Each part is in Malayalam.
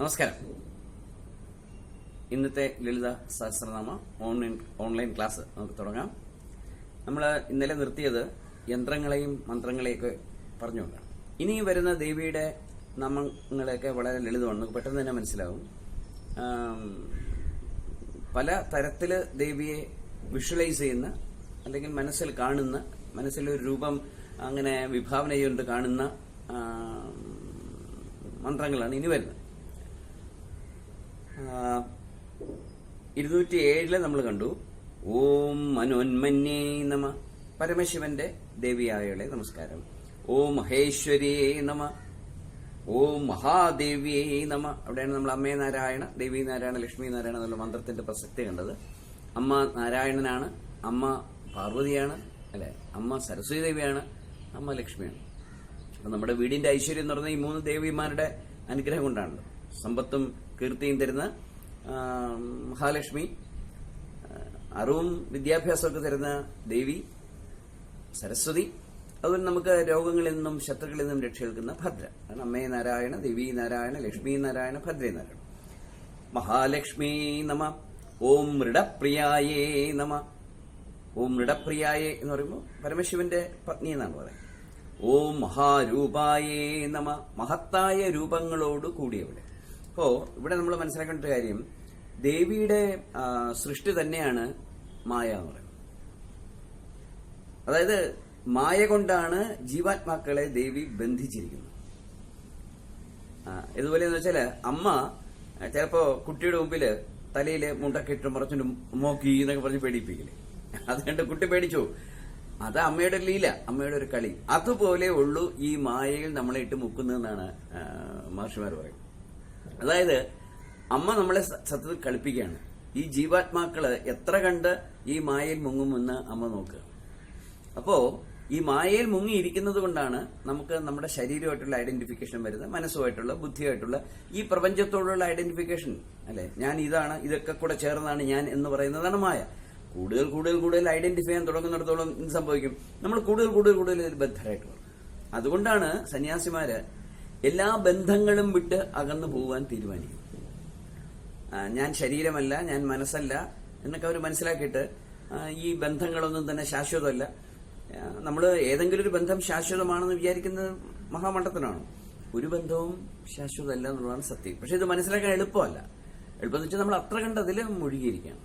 നമസ്കാരം. ഇന്നത്തെ Lalita Sahasranama online online class നമുക്ക് തുടങ്ങാം. നമ്മൾ ഇന്നലെ നിർത്തിയത് യന്ത്രങ്ങളെയും മന്ത്രങ്ങളെയൊക്കെ പറഞ്ഞുകൊണ്ടാണ്. ഇനി വരുന്ന ദേവിയുടെ നാമങ്ങളെയൊക്കെ വളരെ ലളിതമാണ്. നമുക്ക് പെട്ടെന്ന് തന്നെ മനസ്സിലാവും. പല തരത്തിൽ ദേവിയെ വിഷ്വലൈസ് ചെയ്യുന്ന അല്ലെങ്കിൽ മനസ്സിൽ കാണുന്ന മനസ്സിലൊരു രൂപം അങ്ങനെ വിഭാവന ചെയ്തുകൊണ്ട് കാണുന്ന മന്ത്രങ്ങളാണ് ഇനി വരുന്നത്. ഇരുന്നൂറ്റി ഏഴിൽ നമ്മൾ കണ്ടു. ഓം മനോന്മന്യേ നമ. പരമശിവന്റെ ദേവിയായളെ നമസ്കാരം. ഓം മഹേശ്വരിയേ നമ. ഓം മഹാദേവിയേ നമ. അവിടെയാണ് നമ്മൾ അമ്മേ നാരായണ ദേവി നാരായണ ലക്ഷ്മി നാരായണ എന്നുള്ള മന്ത്രത്തിന്റെ പ്രസക്തി കണ്ടത്. അമ്മ നാരായണനാണ് അമ്മ പാർവതിയാണ് അല്ലെ? അമ്മ സരസ്വതി ദേവിയാണ് അമ്മ ലക്ഷ്മിയാണ്. അപ്പൊ നമ്മുടെ വീടിന്റെ ഐശ്വര്യം എന്ന് പറഞ്ഞാൽ ഈ മൂന്ന് ദേവിമാരുടെ അനുഗ്രഹം കൊണ്ടാണല്ലോ. സമ്പത്തും കീർത്തിയും തരുന്ന മഹാലക്ഷ്മി അറിവും വിദ്യാഭ്യാസമൊക്കെ തരുന്ന ദേവി സരസ്വതി അതുപോലെ നമുക്ക് രോഗങ്ങളിൽ നിന്നും ശത്രുക്കളിൽ നിന്നും രക്ഷ ഭദ്ര. കാരണം അമ്മേ നാരായണ ദേവി നാരായണ ലക്ഷ്മി നാരായണ ഭദ്രേ നാരായണ. മഹാലക്ഷ്മി നമ ഓം മൃഡപ്രിയായേ നമ. ഓം മൃഡപ്രിയായേ എന്ന് പറയുമ്പോൾ പരമശിവന്റെ പത്നി എന്നാണ് പറയുന്നത്. ഓം മഹാരൂപായേ നമ. മഹത്തായ രൂപങ്ങളോട് കൂടിയവിടെ അപ്പോ ഇവിടെ നമ്മൾ മനസ്സിലാക്കേണ്ട ഒരു കാര്യം. ദേവിയുടെ സൃഷ്ടി തന്നെയാണ് മായ എന്ന് പറയുന്നത്. അതായത് മായ കൊണ്ടാണ് ജീവാത്മാക്കളെ ദേവി ബന്ധിച്ചിരിക്കുന്നത്. ഇതുപോലെ എന്ന് വെച്ചാൽ അമ്മ ചിലപ്പോ കുട്ടിയുടെ മുമ്പിൽ തലയിൽ മുണ്ടൊക്കെ ഇട്ട് മറച്ചിട്ട് മോക്കി എന്നൊക്കെ പറഞ്ഞ് പേടിപ്പിക്കില്ലേ? അത് കണ്ട് കുട്ടി പേടിച്ചു. അത് അമ്മയുടെ ലീല അമ്മയുടെ ഒരു കളി. അതുപോലെ ഉള്ളൂ ഈ മായയിൽ നമ്മളെ ഇട്ട് മുക്കുന്നതെന്നാണ് മഹർഷിമാർ പറയുന്നത്. അതായത് അമ്മ നമ്മളെ സത്യത്തിൽ കളിപ്പിക്കുകയാണ്. ഈ ജീവാത്മാക്കൾ എത്ര കണ്ട് ഈ മായയിൽ മുങ്ങുമെന്ന് അമ്മ നോക്കുക അപ്പോ ഈ മായയിൽ മുങ്ങിയിരിക്കുന്നത് കൊണ്ടാണ് നമുക്ക് നമ്മുടെ ശരീരമായിട്ടുള്ള ഐഡന്റിഫിക്കേഷൻ വരുന്നത് മനസ്സുമായിട്ടുള്ള ബുദ്ധിയായിട്ടുള്ള ഈ പ്രപഞ്ചത്തോടുള്ള ഐഡന്റിഫിക്കേഷൻ അല്ലെ? ഞാൻ ഇതാണ് ഇതൊക്കെ കൂടെ ചേർന്നാണ് ഞാൻ എന്ന് പറയുന്നതാണ് മായ. കൂടുതൽ കൂടുതൽ കൂടുതൽ ഐഡന്റിഫൈ ചെയ്യാൻ തുടങ്ങുന്നിടത്തോളം എന്ത് സംഭവിക്കും? നമ്മൾ കൂടുതൽ കൂടുതൽ കൂടുതൽ ബദ്ധരായിട്ട് അതുകൊണ്ടാണ് സന്യാസിമാര് എല്ലാ ബന്ധങ്ങളും വിട്ട് അകന്നു പോകാൻ തീരുമാനിക്കും. ഞാൻ ശരീരമല്ല ഞാൻ മനസ്സല്ല എന്നൊക്കെ അവർ മനസ്സിലാക്കിയിട്ട് ഈ ബന്ധങ്ങളൊന്നും തന്നെ ശാശ്വതമല്ല. നമ്മൾ ഏതെങ്കിലും ഒരു ബന്ധം ശാശ്വതമാണെന്ന് വിചാരിക്കുന്നത് മഹാമണ്ഡത്തിനാണ്. ഒരു ബന്ധവും ശാശ്വതമല്ല എന്നുള്ളതാണ് സത്യം. പക്ഷെ ഇത് മനസ്സിലാക്കാൻ എളുപ്പമല്ല. എളുപ്പം വെച്ചാൽ നമ്മൾ അത്ര കണ്ടതിൽ മുഴുകിയിരിക്കുകയാണ്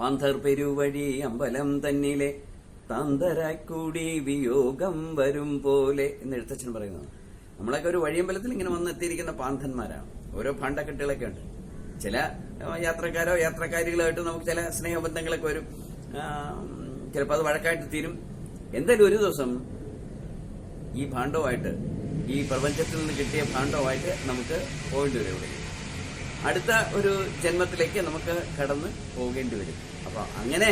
പാന്തർ പെരുവഴി അമ്പലം തന്നിലെ താന്തരാക്കൂടി വിയോഗം വരും പോലെ എന്ന് എഴുത്തച്ഛൻ പറയുന്നതാണ് നമ്മളൊക്കെ ഒരു വഴിയമ്പലത്തിൽ ഇങ്ങനെ വന്നെത്തിയിരിക്കുന്ന പാന്തന്മാരാണ് ഓരോ ഭാണ്ഡക്കെട്ടുകളൊക്കെ ഉണ്ട്. ചില യാത്രക്കാരോ യാത്രക്കാരികളായിട്ട് നമുക്ക് ചില സ്നേഹബന്ധങ്ങളൊക്കെ വരും. ചിലപ്പോൾ അത് വഴക്കായിട്ട് തീരും. എന്തായാലും ഒരു ദിവസം ഈ ഭാണ്ഡവുമായിട്ട് ഈ പ്രപഞ്ചത്തിൽ നിന്ന് കിട്ടിയ ഭാണ്ഡവുമായിട്ട് നമുക്ക് പോകേണ്ടി വരും അടുത്ത ഒരു ജന്മത്തിലേക്ക് നമുക്ക് കടന്ന് പോകേണ്ടി വരും. അപ്പൊ അങ്ങനെ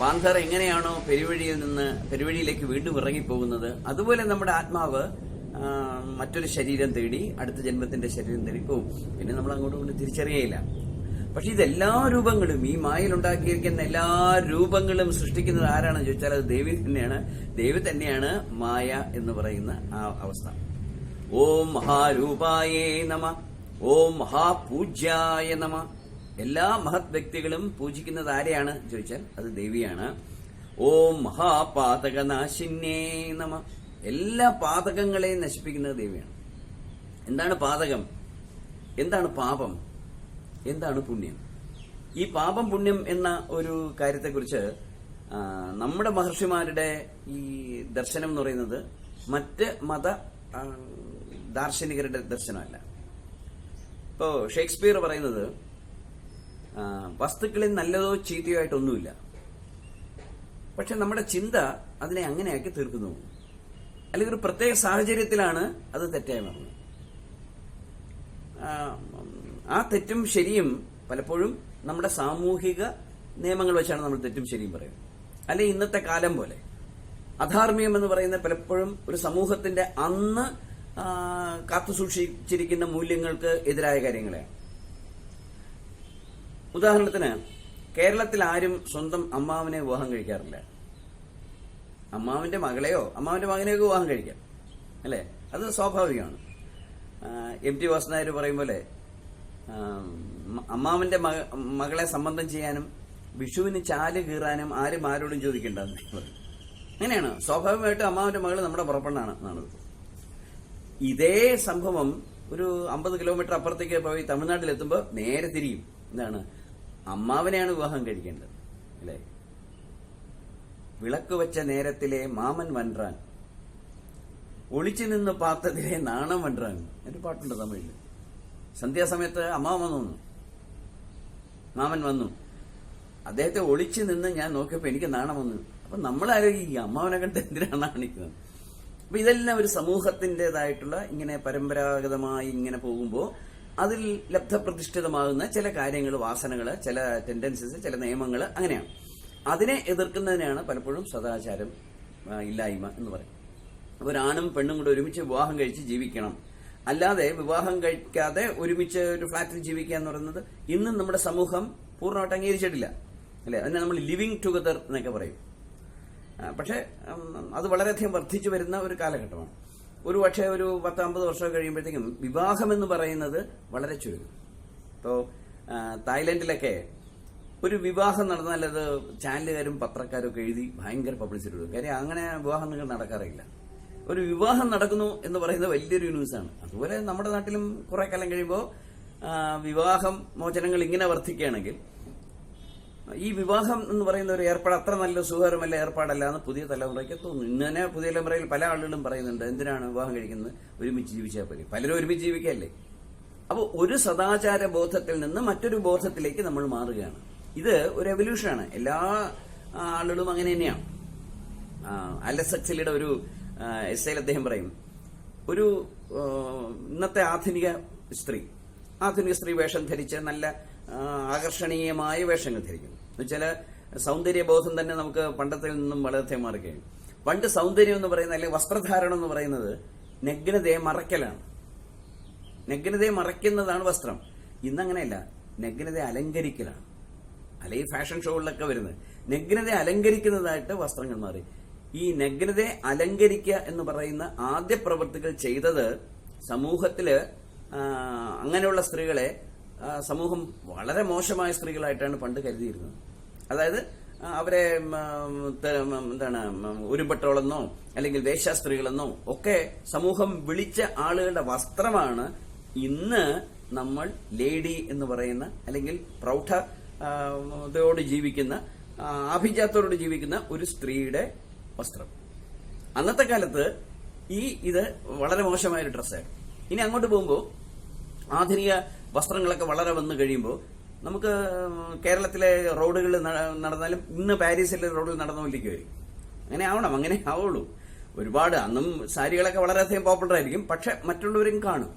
പാന്തർ എങ്ങനെയാണോ പെരുവഴിയിൽ നിന്ന് പെരുവഴിയിലേക്ക് വീണ്ടും ഇറങ്ങിപ്പോകുന്നത് അതുപോലെ നമ്മുടെ ആത്മാവ് മറ്റൊരു ശരീരം തേടി അടുത്ത ജന്മത്തിന്റെ ശരീരം തേടി പോവും. പിന്നെ നമ്മൾ അങ്ങോട്ടും കൊണ്ട് തിരിച്ചറിയയില്ല. പക്ഷെ ഇതെല്ലാ രൂപങ്ങളും ഈ മായിൽ ഉണ്ടാക്കിയിരിക്കുന്ന എല്ലാ രൂപങ്ങളും സൃഷ്ടിക്കുന്നത് ആരാണെന്ന് ചോദിച്ചാൽ അത് ദേവി തന്നെയാണ്. ദേവി തന്നെയാണ് മായ എന്ന് പറയുന്ന ആ അവസ്ഥ. ഓം മഹാരൂപായേ നമ ഓം മഹാപൂജ്യായ നമ. എല്ലാ മഹത് വ്യക്തികളും പൂജിക്കുന്നത് ആരെയാണ്? ചോദിച്ചാൽ അത് ദേവിയാണ്. ഓം മഹാപാതകനാശിന്യേ നമ. എല്ലാ പാതകങ്ങളെയും നശിപ്പിക്കുന്നത് ദേവിയാണ് എന്താണ് പാതകം? എന്താണ് പാപം? എന്താണ് പുണ്യം? ഈ പാപം പുണ്യം എന്ന ഒരു കാര്യത്തെക്കുറിച്ച് നമ്മുടെ മഹർഷിമാരുടെ ഈ ദർശനം എന്ന് പറയുന്നത് മറ്റ് മത ദാർശനികരുടെ ദർശനമല്ല. ഇപ്പോ ഷേക്സ്പിയർ പറയുന്നത് വസ്തുക്കളിൽ നല്ലതോ ചീത്തയോ ആയിട്ടൊന്നുമില്ല. പക്ഷെ നമ്മുടെ ചിന്ത അതിനെ അങ്ങനെയാക്കി തീർക്കുന്നു. അല്ലെങ്കിൽ ഒരു പ്രത്യേക സാഹചര്യത്തിലാണ് അത് തെറ്റായി മാറുന്നത് ആ, തെറ്റും ശരിയും പലപ്പോഴും നമ്മുടെ സാമൂഹിക നിയമങ്ങൾ വെച്ചാണ് നമ്മൾ തെറ്റും ശരിയും പറയുന്നത്. അല്ലെ ഇന്നത്തെ കാലം പോലെ. അധാർമ്മികം എന്ന് പറയുന്ന പലപ്പോഴും ഒരു സമൂഹത്തിന്റെ അന്ന് കാത്തുസൂക്ഷിച്ചിരിക്കുന്ന മൂല്യങ്ങൾക്ക് എതിരായ കാര്യങ്ങളെയാണ്. ഉദാഹരണത്തിന് കേരളത്തിൽ ആരും സ്വന്തം അമ്മാവിനെ വിവാഹം കഴിക്കാറില്ല. അമ്മാവിന്റെ മകളെയോ അമ്മാവിന്റെ മകനെയൊക്കെ വിവാഹം കഴിക്കാം. അല്ലേ? അത് സ്വാഭാവികമാണ്. എം ടി വാസുനായർ പറയും പോലെ അമ്മാവിന്റെ അമ്മാവന്റെ മക- മകളെ സംബന്ധം ചെയ്യാനും വിഷുവിന് ചാൽ കീറാനും ആരും ആരോടും ചോദിക്കേണ്ട അങ്ങനെയാണ്. സ്വാഭാവികമായിട്ടും അമ്മാവന്റെ മകൾ നമ്മുടെ പുറപ്പെണ്ണാണ് എന്നാണ്. ഇതേ സംഭവം ഒരു അമ്പത് കിലോമീറ്റർ അപ്പുറത്തേക്ക് പോയി തമിഴ്നാട്ടിലെത്തുമ്പോൾ നേരെ തിരിയും. എന്താണ്? അമ്മാവനെയാണ് വിവാഹം കഴിക്കേണ്ടത്. അല്ലേ? വിളക്ക് വെച്ച നേരത്തിലെ മാമൻ വൻറാൻ. ഒളിച്ചു നിന്ന് പാത്തതിലെ നാണം വൻറാൻ. ഒരു പാട്ടുണ്ട് തമിഴിൽ സന്ധ്യാസമയത്ത് അമ്മാവൻ വന്നു. മാമൻ വന്നു. അദ്ദേഹത്തെ ഒളിച്ചു നിന്ന് ഞാൻ നോക്കിയപ്പോൾ എനിക്ക് നാണം വന്നു. അപ്പൊ ഈ അമ്മാവനെ കണ്ട് എന്തിനാണ് നാണിക്കുന്നത്? അപ്പൊ ഇതെല്ലാം ഒരു സമൂഹത്തിന്റെതായിട്ടുള്ള ഇങ്ങനെ പരമ്പരാഗതമായി ഇങ്ങനെ പോകുമ്പോൾ അതിൽ ലബ്ധപ്രതിഷ്ഠിതമാകുന്ന ചില കാര്യങ്ങൾ വാസനകൾ ചില ടെൻഡൻസീസ് ചില നിയമങ്ങൾ അങ്ങനെയാണ്. അതിനെ എതിർക്കുന്നതിനെയാണ് പലപ്പോഴും സദാചാരം ഇല്ലായ്മ എന്ന് പറയുന്നത്. അപ്പൊ ഒരാണും പെണ്ണും കൂടെ ഒരുമിച്ച് വിവാഹം കഴിച്ച് ജീവിക്കണം. അല്ലാതെ വിവാഹം കഴിക്കാതെ ഒരുമിച്ച് ഒരു ഫ്ലാറ്റിൽ ജീവിക്കുക എന്ന് പറയുന്നത് ഇന്നും നമ്മുടെ സമൂഹം പൂർണമായിട്ട് അംഗീകരിച്ചിട്ടില്ല. അല്ലെ? അതിനെ നമ്മൾ ലിവിങ് ടുഗദർ എന്നൊക്കെ പറയും. പക്ഷെ അത് വളരെയധികം വർദ്ധിച്ചു വരുന്ന ഒരു കാലഘട്ടമാണ്. ഒരു പക്ഷേ ഒരു പത്ത് അമ്പത് വർഷം കഴിയുമ്പോഴത്തേക്കും വിവാഹം എന്ന് പറയുന്നത് വളരെ ചുരുങ്ങും. ഇപ്പോൾ തായ്ലൻഡിലൊക്കെ ഒരു വിവാഹം നടന്നാൽ അത് ചാനലുകാരും പത്രക്കാരും ഒക്കെ എഴുതി ഭയങ്കര പബ്ലിസിറ്റി കൊടുക്കും കാര്യം അങ്ങനെ വിവാഹങ്ങൾ നടക്കാറില്ല ഒരു വിവാഹം നടക്കുന്നു എന്ന് പറയുന്നത് വലിയൊരു ന്യൂസാണ്. അതുപോലെ നമ്മുടെ നാട്ടിലും കുറെ കാലം കഴിയുമ്പോൾ വിവാഹം മോചനങ്ങൾ ഇങ്ങനെ വർദ്ധിക്കുകയാണെങ്കിൽ ഈ വിവാഹം എന്ന് പറയുന്ന ഒരു ഏർപ്പാട് അത്ര നല്ല സുഖകരമല്ല ഏർപ്പാടല്ല എന്ന് പുതിയ തലമുറയ്ക്ക് തോന്നുന്നു ഇന്ന് തന്നെ പുതിയ തലമുറയിൽ പല ആളുകളും പറയുന്നുണ്ട് എന്തിനാണ് വിവാഹം കഴിക്കുന്നത്? ഒരുമിച്ച് ജീവിച്ചാൽ മതി. പലരും ഒരുമിച്ച് ജീവിക്കല്ലേ അപ്പോൾ ഒരു സദാചാര ബോധത്തിൽ നിന്ന് മറ്റൊരു ബോധത്തിലേക്ക് നമ്മൾ മാറുകയാണ്. ഇത് ഒരു എവല്യൂഷനാണ് എല്ലാ ആളുകളും അങ്ങനെ തന്നെയാണ് അലസക്സിലിയുടെ ഒരു എസ്ഐയിൽ അദ്ദേഹം പറയും ഒരു ഇന്നത്തെ ആധുനിക സ്ത്രീ ആധുനിക സ്ത്രീ വേഷം ധരിച്ച് നല്ല ആകർഷണീയമായ വേഷങ്ങൾ ധരിക്കുന്നു. എന്നുവെച്ചാൽ സൗന്ദര്യബോധം തന്നെ നമുക്ക് പണ്ടത്തിൽ നിന്നും വളരെ മാറുകയാണ്. പണ്ട് സൗന്ദര്യം എന്ന് പറയുന്നത് അല്ലെങ്കിൽ വസ്ത്രധാരണം എന്ന് പറയുന്നത് നഗ്നതയെ മറയ്ക്കലാണ്. നഗ്നതയെ മറയ്ക്കുന്നതാണ് വസ്ത്രം. ഇന്നങ്ങനെയല്ല. നഗ്നതയെ അലങ്കരിക്കലാണ്. അല്ലെങ്കിൽ ഫാഷൻ ഷോകളിലൊക്കെ വരുന്നത്. നഗ്നതയെ അലങ്കരിക്കുന്നതായിട്ട് വസ്ത്രങ്ങൾ മാറി. ഈ നഗ്നതയെ അലങ്കരിക്കുക എന്ന് പറയുന്ന ആദ്യ പ്രവൃത്തികൾ ചെയ്തത് സമൂഹത്തിൽ അങ്ങനെയുള്ള സ്ത്രീകളെ സമൂഹം വളരെ മോശമായ സ്ത്രീകളായിട്ടാണ് പണ്ട് കരുതിയിരുന്നത്. അതായത് അവരെ എന്താണ് ഉരുപട്ടോളെന്നോ അല്ലെങ്കിൽ വേശ്യാസ്ത്രീകളെന്നോ ഒക്കെ സമൂഹം വിളിച്ച ആളുകളുടെ വസ്ത്രമാണ് ഇന്ന് നമ്മൾ ലേഡി എന്ന് പറയുന്ന അല്ലെങ്കിൽ പ്രൗഢ ആ, തയോട് ജീവിക്കുന്ന ആഭിജാത്തോട് ജീവിക്കുന്ന ഒരു സ്ത്രീയുടെ വസ്ത്രം. അന്നത്തെ കാലത്ത് ഈ ഇത് വളരെ മോശമായ ഒരു ഡ്രസ്സായിരുന്നു. ഇനി അങ്ങോട്ട് പോകുമ്പോൾ ആധുനിക വസ്ത്രങ്ങളൊക്കെ വളരെ വന്നു കഴിയുമ്പോൾ നമുക്ക് കേരളത്തിലെ റോഡുകളിൽ നടന്നാലും ഇന്ന് പാരീസിലെ റോഡിൽ നടന്ന പോലേക്ക് വരും അങ്ങനെ ആവണം അങ്ങനെ ആവുള്ളൂ. ഒരുപാട് അന്നും സാരികളൊക്കെ വളരെയധികം പോപ്പുലർ ആയിരിക്കും പക്ഷെ മറ്റുള്ളവരും കാണും.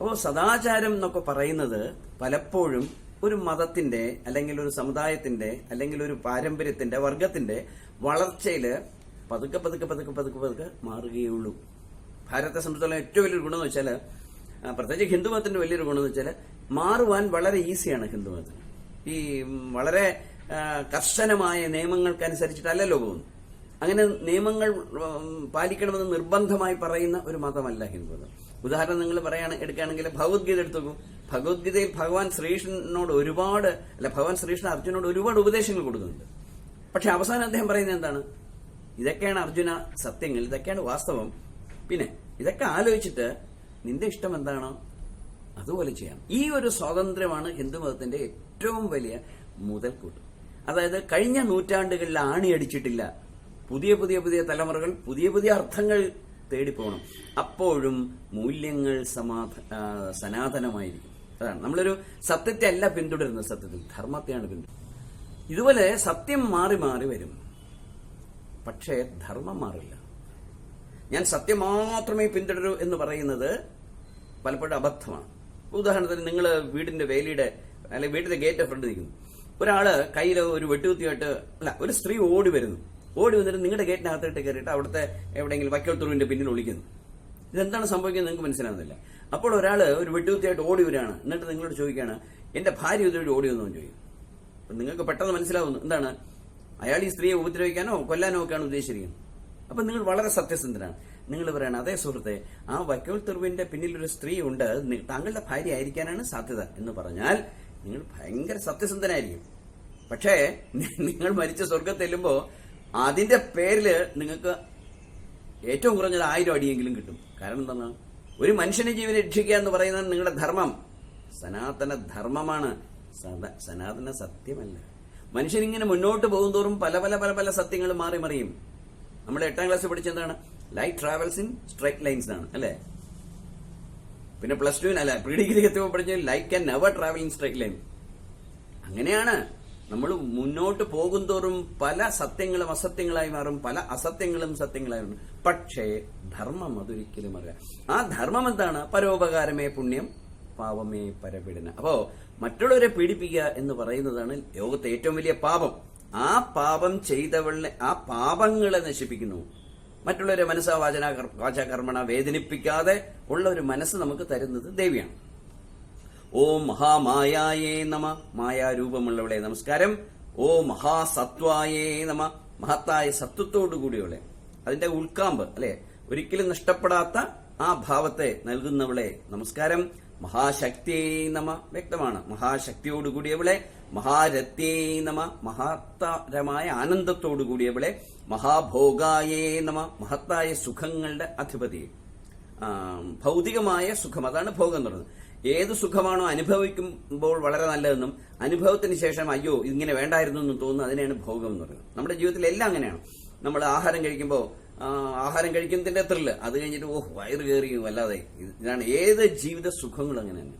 അപ്പോൾ സദാചാരം എന്നൊക്കെ പറയുന്നത് പലപ്പോഴും ഒരു മതത്തിന്റെ അല്ലെങ്കിൽ ഒരു സമുദായത്തിന്റെ അല്ലെങ്കിൽ ഒരു പാരമ്പര്യത്തിന്റെ വർഗത്തിന്റെ വളർച്ചയിൽ പതുക്കെ പതുക്കെ പതുക്കെ പതുക്കെ പതുക്കെ മാറുകയുള്ളൂ. ഭാരതത്തെ സംബന്ധിച്ചിടത്തോളം ഏറ്റവും വലിയൊരു ഗുണം എന്ന് വെച്ചാൽ പ്രത്യേകിച്ച് ഹിന്ദുമതത്തിന്റെ വലിയൊരു ഗുണം എന്ന് വെച്ചാൽ മാറുവാൻ വളരെ ഈസിയാണ് ഹിന്ദുമതത്തിന് ഈ വളരെ കർശനമായ നിയമങ്ങൾക്കനുസരിച്ചിട്ടല്ലല്ലോ പോകുന്നു അങ്ങനെ നിയമങ്ങൾ പാലിക്കണമെന്ന് നിർബന്ധമായി പറയുന്ന ഒരു മതമല്ല ഹിന്ദുമതം. ഉദാഹരണം നിങ്ങൾ പറയാണ് എടുക്കുകയാണെങ്കിൽ ഭഗവത്ഗീത എടുത്തു ഭഗവത്ഗീതയിൽ ഭഗവാൻ ശ്രീകൃഷ്ണനോട് ഒരുപാട് അല്ല ഭഗവാൻ ശ്രീകൃഷ്ണൻ അർജുനോട് ഒരുപാട് ഉപദേശങ്ങൾ കൊടുക്കുന്നുണ്ട്. പക്ഷെ അവസാനം അദ്ദേഹം പറയുന്നത് എന്താണ്? ഇതൊക്കെയാണ് അർജുന സത്യങ്ങൾ ഇതൊക്കെയാണ് വാസ്തവം. പിന്നെ ഇതൊക്കെ ആലോചിച്ചിട്ട് നിന്റെ ഇഷ്ടം എന്താണോ? അതുപോലെ ചെയ്യാം. ഈ ഒരു സ്വാതന്ത്ര്യമാണ് ഹിന്ദുമതത്തിന്റെ ഏറ്റവും വലിയ മുതൽക്കൂട്ട്. അതായത് കഴിഞ്ഞ നൂറ്റാണ്ടുകളിൽ ആണി അടിച്ചിട്ടില്ല പുതിയ പുതിയ പുതിയ തലമുറകൾ പുതിയ പുതിയ അർത്ഥങ്ങൾ തേടിപ്പോകണം. അപ്പോഴും മൂല്യങ്ങൾ സമാധ സനാതനമായിരിക്കും. അതാണ്. നമ്മളൊരു സത്യത്തെ അല്ല പിന്തുടരുന്നത്. സത്യത്തിൽ ധർമ്മത്തെയാണ് പിന്തുടരുന്നത്. ഇതുപോലെ സത്യം മാറി മാറി വരും. പക്ഷേ ധർമ്മം മാറില്ല. ഞാൻ സത്യം മാത്രമേ പിന്തുടരൂ എന്ന് പറയുന്നത് പലപ്പോഴും അബദ്ധമാണ്. ഉദാഹരണത്തിന് നിങ്ങൾ വീടിന്റെ വേലിയുടെ അല്ലെങ്കിൽ വീടിന്റെ ഗേറ്റ് ഫ്രണ്ട് നിൽക്കുന്നു. ഒരാൾ കയ്യിൽ ഒരു വെട്ടുകുത്തിയായിട്ട് അല്ല ഒരു സ്ത്രീ ഓടി വരുന്നു. ഓടി വന്നിട്ട് നിങ്ങളുടെ ഗേറ്റിനകത്തോട്ട് കയറിയിട്ട് അവിടുത്തെ എവിടെയെങ്കിലും വക്കൽ തുറവിന്റെ പിന്നിൽ ഒളിക്കുന്നു. ഇതെന്താണ് സംഭവിക്കുന്നത് നിങ്ങൾക്ക് മനസ്സിലാവുന്നില്ല. അപ്പോൾ ഒരാൾ ഒരു വെട്ടുകുത്തിയായിട്ട് ഓടി വരികയാണ്. എന്നിട്ട് നിങ്ങളോട് ചോദിക്കുകയാണ് എന്റെ ഭാര്യ ഇതുവഴി ഓടി വന്നു? ചോദിക്കും. നിങ്ങൾക്ക് പെട്ടെന്ന് മനസ്സിലാവുന്നു. എന്താണ്? അയാൾ ഈ സ്ത്രീയെ ഉപദ്രവിക്കാനോ കൊല്ലാനോ ഒക്കെയാണ് ഉദ്ദേശിച്ചിരിക്കുന്നത്. അപ്പൊ നിങ്ങൾ വളരെ സത്യസന്ധനാണ് നിങ്ങൾ പറയണം അതേ സുഹൃത്തെ ആ വക്കോൽ തെറുവിന്റെ പിന്നിൽ ഒരു സ്ത്രീ ഉണ്ട്. താങ്കളുടെ ഭാര്യ ആയിരിക്കാനാണ് സാധ്യത. എന്ന് പറഞ്ഞാൽ നിങ്ങൾ ഭയങ്കര സത്യസന്ധനായിരിക്കും. പക്ഷേ നിങ്ങൾ മരിച്ച സ്വർഗത്ത് ചെല്ലുമ്പോ അതിന്റെ പേരിൽ നിങ്ങൾക്ക് ഏറ്റവും കുറഞ്ഞത് ആയിരം അടിയെങ്കിലും കിട്ടും. കാരണം എന്താണ്? ഒരു മനുഷ്യനെ ജീവൻ രക്ഷിക്കുക എന്ന് പറയുന്നത് നിങ്ങളുടെ ധർമ്മം. സനാതന ധർമ്മമാണ്. സനാതന സത്യമല്ല. മനുഷ്യൻ ഇങ്ങനെ മുന്നോട്ട് പോകുന്തോറും പല പല പല പല സത്യങ്ങൾ മാറി മറിയും. നമ്മൾ എട്ടാം class പഠിച്ചെന്താണ് light travels in straight lines ആണ് അല്ലേ? പിന്നെ പ്ലസ് ടുവിന് അല്ല പ്രീ ഡിഗ്രി എത്തുമ്പോൾ പഠിച്ച light can never travel in straight line അങ്ങനെയാണ്. നമ്മൾ മുന്നോട്ട് പോകുന്തോറും പല സത്യങ്ങളും അസത്യങ്ങളായി മാറും പല അസത്യങ്ങളും സത്യങ്ങളായി മാറും. പക്ഷേ ധർമ്മം അതൊരിക്കലും അറിയാം ആ ധർമ്മം എന്താണ്? പരോപകാരമേ പുണ്യം പാപമേ പരപീഡന. അപ്പോ മറ്റുള്ളവരെ പീഡിപ്പിക്കുക എന്ന് പറയുന്നതാണ് ലോകത്തെ ഏറ്റവും വലിയ പാപം. ആ പാപം ചെയ്തവളെ ആ പാപങ്ങളെ നശിപ്പിക്കുന്നു. മറ്റുള്ളവരെ മനസ്സാ വാചന വാചാകർമ്മണ വേദനിപ്പിക്കാതെ ഉള്ള ഒരു മനസ്സ് നമുക്ക് തരുന്നത് ദേവിയാണ്. ഓം മഹാമായായേ നമ. മായാരൂപമുള്ളവളെ നമസ്കാരം. ഓ മഹാസത്വായേ നമ. മഹത്തായ സത്വത്തോടു കൂടിയവളെ. അതിന്റെ ഉൾക്കാമ്പ് അല്ലെ? ഒരിക്കലും നഷ്ടപ്പെടാത്ത ആ ഭാവത്തെ നൽകുന്നവളെ നമസ്കാരം. മഹാശക്തിയേ നമ. വ്യക്തമാണ്. മഹാശക്തിയോടു കൂടിയവളെ മഹാരത്യേ നമ. മഹത്തരമായ ആനന്ദത്തോടു കൂടിയവളെ മഹാഭോഗായേ നമ. മഹത്തായ സുഖങ്ങളുടെ അധിപതി. ഭൗതികമായ സുഖം. അതാണ് ഭോഗം എന്ന് പറയുന്നത്. ഏത് സുഖമാണോ അനുഭവിക്കുമ്പോൾ വളരെ നല്ലതെന്നും അനുഭവത്തിന് ശേഷം അയ്യോ ഇങ്ങനെ വേണ്ടായിരുന്നു എന്നും തോന്നുന്നു. അതിനെയാണ് ഭോഗം എന്ന് പറയുന്നത്. നമ്മുടെ ജീവിതത്തിൽ എല്ലാം അങ്ങനെയാണ്. നമ്മൾ ആഹാരം കഴിക്കുമ്പോൾ ആഹാരം കഴിക്കുന്നതിന്റെ ത്രില്ല്. അത് കഴിഞ്ഞിട്ട് ഓഹ് വയറ് കയറി വല്ലാതെ. ഇതാണ് ഏത് ജീവിത സുഖങ്ങളും അങ്ങനെ തന്നെ.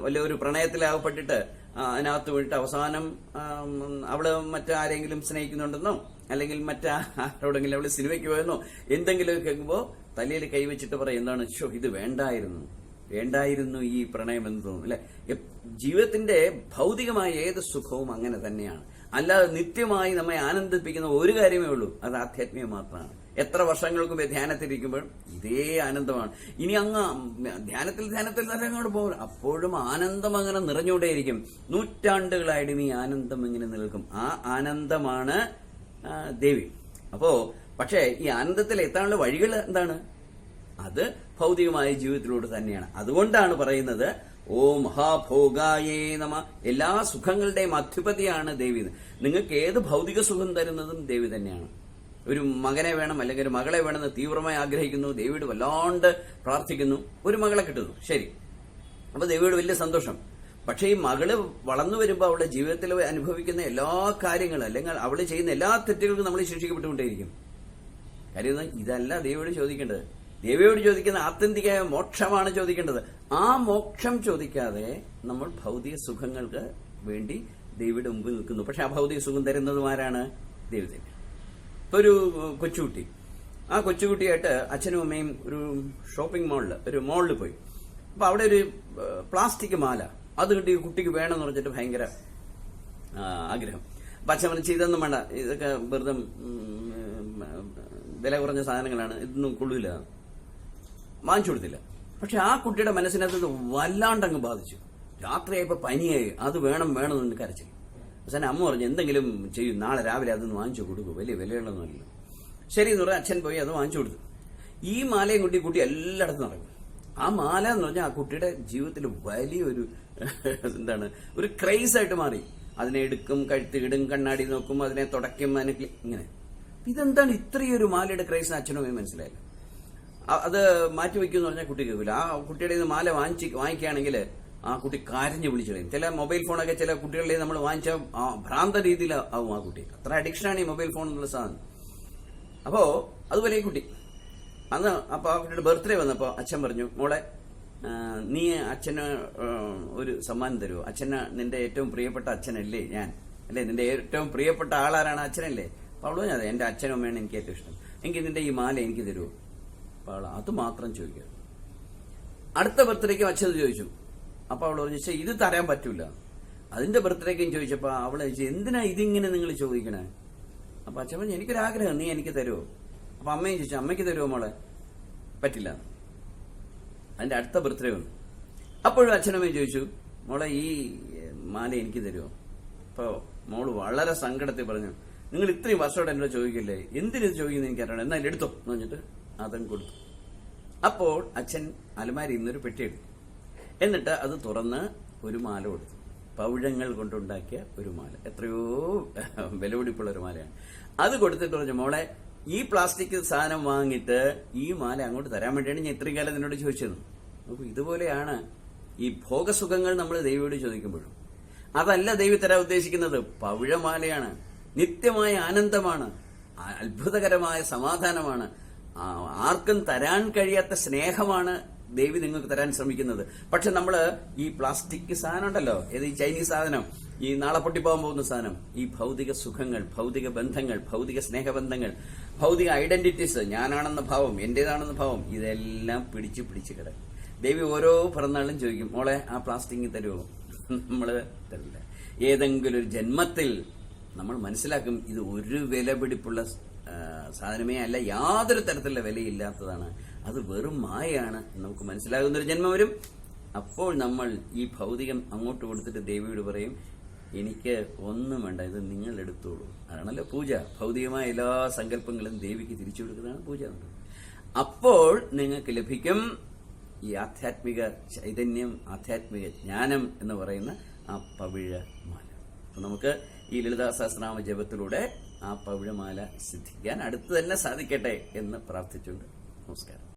വല്ല ഒരു പ്രണയത്തിലാകപ്പെട്ടിട്ട് അതിനകത്ത് വീണിട്ട് അവസാനം അവൾ മറ്റാരെങ്കിലും സ്നേഹിക്കുന്നുണ്ടെന്നോ അല്ലെങ്കിൽ മറ്റാരോടെങ്കിലും അവൾ സിനിമയ്ക്ക് പോയെന്നോ എന്തെങ്കിലും കേൾക്കുമ്പോൾ തലയിൽ കൈവച്ചിട്ട് പറയും എന്താണ് ഷോ ഇത് വേണ്ടായിരുന്നു. വേണ്ടായിരുന്നു ഈ പ്രണയം എന്ന് അല്ലെ? ജീവിതത്തിന്റെ ഭൗതികമായ ഏത് സുഖവും അങ്ങനെ തന്നെയാണ്. അല്ലാതെ നിത്യമായി നമ്മെ ആനന്ദിപ്പിക്കുന്ന ഒരു കാര്യമേ ഉള്ളൂ അത് ആധ്യാത്മികം മാത്രമാണ്. എത്ര വർഷങ്ങൾക്കും മുമ്പേ ധ്യാനത്തിലിരിക്കുമ്പോഴും ഇതേ ആനന്ദമാണ്. ഇനി അങ്ങ് ധ്യാനത്തിൽ ധ്യാനത്തിൽ തന്നെ അങ്ങോട്ട് പോകും അപ്പോഴും ആനന്ദം അങ്ങനെ നിറഞ്ഞുകൊണ്ടേയിരിക്കും. നൂറ്റാണ്ടുകളായിട്ടും ഈ ആനന്ദം ഇങ്ങനെ നിൽക്കും. ആ ആനന്ദമാണ് ദേവി. അപ്പോ പക്ഷേ ഈ ആനന്ദത്തിൽ എത്താനുള്ള വഴികൾ എന്താണ്? അത് ഭൗതികമായ ജീവിതത്തിലൂടെ തന്നെയാണ്. അതുകൊണ്ടാണ് പറയുന്നത് ഓ മഹാഭോഗായേ നമ. എല്ലാ സുഖങ്ങളുടെയും അധിപതിയാണ് ദേവി. നിങ്ങൾക്ക് ഏത് ഭൗതിക സുഖം തരുന്നതും ദേവി തന്നെയാണ്. ഒരു മകനെ വേണം അല്ലെങ്കിൽ ഒരു മകളെ വേണമെന്ന് തീവ്രമായി ആഗ്രഹിക്കുന്നു ദേവിയോട് വല്ലാണ്ട് പ്രാർത്ഥിക്കുന്നു ഒരു മകളെ കിട്ടുന്നു. ശരി. അപ്പൊ ദേവിയോട് വലിയ സന്തോഷം. പക്ഷേ ഈ മകൾ വളർന്നു വരുമ്പോൾ അവളുടെ ജീവിതത്തിൽ അനുഭവിക്കുന്ന എല്ലാ കാര്യങ്ങളും അല്ലെങ്കിൽ അവൾ ചെയ്യുന്ന എല്ലാ തെറ്റുകൾക്കും നമ്മൾ ശിക്ഷിക്കപ്പെട്ടുകൊണ്ടേയിരിക്കും. കാര്യം? ഇതല്ല ദേവിയോട് ചോദിക്കേണ്ടത്. ദേവിയോട് ചോദിക്കുന്ന ആത്യന്തികമായ മോക്ഷമാണ് ചോദിക്കേണ്ടത്. ആ മോക്ഷം ചോദിക്കാതെ നമ്മൾ ഭൗതിക സുഖങ്ങൾക്ക് വേണ്ടി ദേവിയുടെ മുമ്പിൽ നിൽക്കുന്നു. പക്ഷെ ആ ഭൗതിക സുഖം തരുന്നതും ആരാണ്? ദേവി ഇപ്പൊ ഒരു കൊച്ചുകുട്ടി. ആ കൊച്ചുകുട്ടിയായിട്ട് അച്ഛനും അമ്മയും ഒരു ഷോപ്പിംഗ് മാളിൽ ഒരു മാളിൽ പോയി. അപ്പൊ അവിടെ ഒരു പ്ലാസ്റ്റിക് മാല. അത് കിട്ടി കുട്ടിക്ക് വേണമെന്ന് പറഞ്ഞിട്ട് ഭയങ്കര ആഗ്രഹം. അപ്പൊ അച്ഛൻ ചെയ്തൊന്നും വേണ്ട. ഇതൊക്കെ വെറുതെ വില കുറഞ്ഞ സാധനങ്ങളാണ്. ഇതൊന്നും കൊള്ളൂല. വാങ്ങിച്ചു കൊടുത്തില്ല. പക്ഷെ ആ കുട്ടിയുടെ മനസ്സിനകത്ത് വല്ലാണ്ടങ്ങ് ബാധിച്ചു. രാത്രിയായപ്പോ പനിയായി. അത് വേണം വേണം എന്ന് കരച്ചിൽ. അവസാനം അമ്മ പറഞ്ഞു എന്തെങ്കിലും ചെയ്യും. നാളെ രാവിലെ അതൊന്ന് വാങ്ങിച്ചു കൊടുക്കും. വലിയ വിലയുള്ളതൊന്നുമല്ല. ശരി എന്ന് പറഞ്ഞാൽ അച്ഛൻ പോയി അത് വാങ്ങിച്ചു കൊടുത്തു. ഈ മാലയും കുട്ടി കുട്ടി എല്ലായിടത്തും നടക്കും. ആ മാല എന്ന് പറഞ്ഞാൽ ആ കുട്ടിയുടെ ജീവിതത്തിൽ വലിയൊരു എന്താണ് ഒരു ക്രൈസ് ആയിട്ട് മാറി. അതിനെ എടുക്കും കഴുത്തിടും കണ്ണാടി നോക്കും അതിനെ തുടയ്ക്കും അതിനെ ഇങ്ങനെ. ഇതെന്താണ് ഇത്രയൊരു മാലയുടെ ക്രൈസ് അച്ഛനും മനസ്സിലായില്ല. അത് മാറ്റി വെക്കുമെന്ന് പറഞ്ഞാൽ കുട്ടി കേൾക്കില്ല ആ കുട്ടിയുടെ ഇത് മാല വാങ്ങിച്ച് വാങ്ങിക്കുകയാണെങ്കിൽ ആ കുട്ടി കാരഞ്ഞ് വിളിച്ചു കളയും ചില മൊബൈൽ ഫോണൊക്കെ ചില കുട്ടികളുടെ നമ്മൾ വാങ്ങിച്ച ഭ്രാന്ത രീതിയിൽ ആവും ആ കുട്ടി. അത്ര അഡിക്ഷനാണ് ഈ മൊബൈൽ ഫോൺ എന്നുള്ള സാധനം. അപ്പോ അതുപോലെ ഈ കുട്ടി. അന്ന് അപ്പൊ ആ കുട്ടിയുടെ ബർത്ത്ഡേ വന്നപ്പോ അച്ഛൻ പറഞ്ഞു മോളെ നീ അച്ഛന് ഒരു സമ്മാനം തരുമോ അച്ഛന് നിന്റെ ഏറ്റവും പ്രിയപ്പെട്ട അച്ഛനല്ലേ ഞാൻ? അല്ലേ? നിന്റെ ഏറ്റവും പ്രിയപ്പെട്ട ആളാരാണ് അച്ഛനല്ലേ? അപ്പൊ അവൾ ഞാൻ എന്റെ അച്ഛനും അമ്മയാണ് എനിക്ക് ഏറ്റവും ഇഷ്ടം. എനിക്ക് നിന്റെ ഈ മാല എനിക്ക് തരുമോ അപ്പൊ അത് മാത്രം ചോദിക്കുക അടുത്ത ബർത്ത്ഡേക്കും അച്ഛൻ ചോദിച്ചു. അപ്പൊ അവൾ പറഞ്ഞു "ശ്ശെ, ഇത് തരാൻ പറ്റൂല. അതിന്റെ ബർത്ത്ഡേക്കും ചോദിച്ചപ്പോ അവൾ ചോദിച്ചു എന്തിനാ ഇതിങ്ങനെ നിങ്ങൾ ചോദിക്കണേ? അപ്പൊ അച്ഛൻ പറഞ്ഞു എനിക്കൊരാഗ്രഹം നീ എനിക്ക് തരുമോ അപ്പൊ അമ്മയും ചോദിച്ചു അമ്മയ്ക്ക് തരുമോ മോളെ? പറ്റില്ല. അതിന്റെ അടുത്ത ബർത്ത്ഡേ വന്നു. അപ്പോഴും അച്ഛനമ്മയും ചോദിച്ചു മോളെ ഈ മാല എനിക്ക് തരുമോ അപ്പൊ മോൾ വളരെ സങ്കടത്തിൽ പറഞ്ഞു നിങ്ങൾ ഇത്രയും വർഷമായിട്ട് എന്നോട് ചോദിക്കില്ലേ? എന്തിനു ചോദിക്കുന്നത് എനിക്കറിയണം. എന്നാൽ എടുത്തോ എന്ന് പറഞ്ഞിട്ട് അതൻ കൊടുത്തു. അപ്പോൾ അച്ഛൻ അലമാരി ഇന്നൊരു പെട്ടി എടുത്തു. എന്നിട്ട് അത് തുറന്ന് ഒരു മാല കൊടുത്തു. പൗഴങ്ങൾ കൊണ്ടുണ്ടാക്കിയ ഒരു മാല. എത്രയോ വിലപിടിപ്പുള്ള ഒരു മാലയാണ്. അത് കൊടുത്തിട്ട് പറഞ്ഞു മോളെ ഈ പ്ലാസ്റ്റിക് സാധനം വാങ്ങിയിട്ട് ഈ മാല അങ്ങോട്ട് തരാൻ വേണ്ടിയാണ് ഞാൻ ഇത്രയും കാലം നിന്നോട് ചോദിച്ചത്. അപ്പൊ ഇതുപോലെയാണ് ഈ ഭോഗസുഖങ്ങൾ നമ്മൾ ദൈവയോട് ചോദിക്കുമ്പോഴും. അതല്ല ദൈവം തരാൻ ഉദ്ദേശിക്കുന്നത്. പവിഴമാലയാണ് നിത്യമായ ആനന്ദമാണ്. അത്ഭുതകരമായ സമാധാനമാണ്. ആർക്കും തരാൻ കഴിയാത്ത സ്നേഹമാണ് ദേവി നിങ്ങൾക്ക് തരാൻ ശ്രമിക്കുന്നത്. പക്ഷെ നമ്മൾ ഈ പ്ലാസ്റ്റിക് സാധനം ഉണ്ടല്ലോ ഏത് ഈ ചൈനീസ് സാധനം ഈ നാളെ പൊട്ടിപ്പോകാൻ പോകുന്ന സാധനം ഈ ഭൗതിക സുഖങ്ങൾ ഭൗതിക ബന്ധങ്ങൾ ഭൗതിക സ്നേഹബന്ധങ്ങൾ ഭൗതിക ഐഡന്റിറ്റീസ് ഞാനാണെന്ന ഭാവം എന്റേതാണെന്ന ഭാവം ഇതെല്ലാം പിടിച്ചു പിടിച്ച് കിടക്കും. ദേവി ഓരോ പിറന്നാളും ചോദിക്കും മോളെ ആ പ്ലാസ്റ്റിക് തരുമോ നമ്മൾ തരില്ല. ഏതെങ്കിലും ഒരു ജന്മത്തിൽ നമ്മൾ മനസ്സിലാക്കും ഇത് ഒരു വിലപിടിപ്പുള്ള സാധനമേ അല്ല യാതൊരു തരത്തിലുള്ള വിലയില്ലാത്തതാണ്. അത് വെറും മായയാണ് നമുക്ക് മനസ്സിലാകുന്ന ഒരു ജന്മം വരും. അപ്പോൾ നമ്മൾ ഈ ഭൗതികം അങ്ങോട്ട് കൊടുത്തിട്ട് ദേവിയോട് പറയും എനിക്ക് ഒന്നും വേണ്ട ഇത് നിങ്ങൾ എടുത്തോളൂ. അതാണല്ലോ പൂജ. ഭൗതികമായ എല്ലാ സങ്കല്പങ്ങളും ദേവിക്ക് തിരിച്ചു കൊടുക്കുന്നതാണ് പൂജ അപ്പോൾ നിങ്ങൾക്ക് ലഭിക്കും ഈ ആധ്യാത്മിക ചൈതന്യം ആധ്യാത്മിക ജ്ഞാനം എന്ന് പറയുന്ന ആ പവിഴ മാല. അപ്പൊ നമുക്ക് ഈ ലളിതാ സഹസ്രനാമ ജപത്തിലൂടെ ആ പവിഴമാല സിദ്ധിക്കാൻ അടുത്ത് തന്നെ സാധിക്കട്ടെ എന്ന് പ്രാർത്ഥിച്ചുകൊണ്ട് നമസ്കാരം.